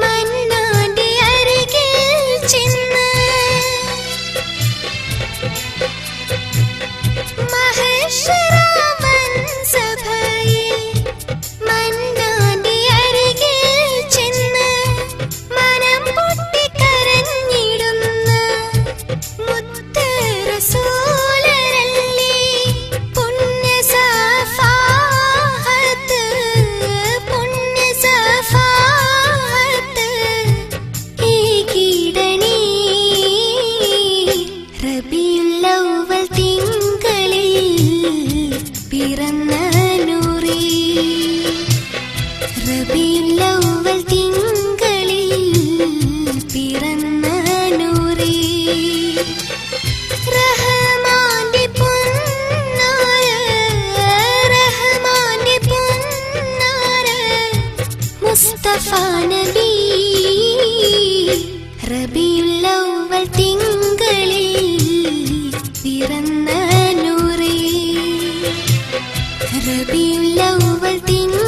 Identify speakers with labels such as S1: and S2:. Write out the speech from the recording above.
S1: மன்னா الربيع الأول تنور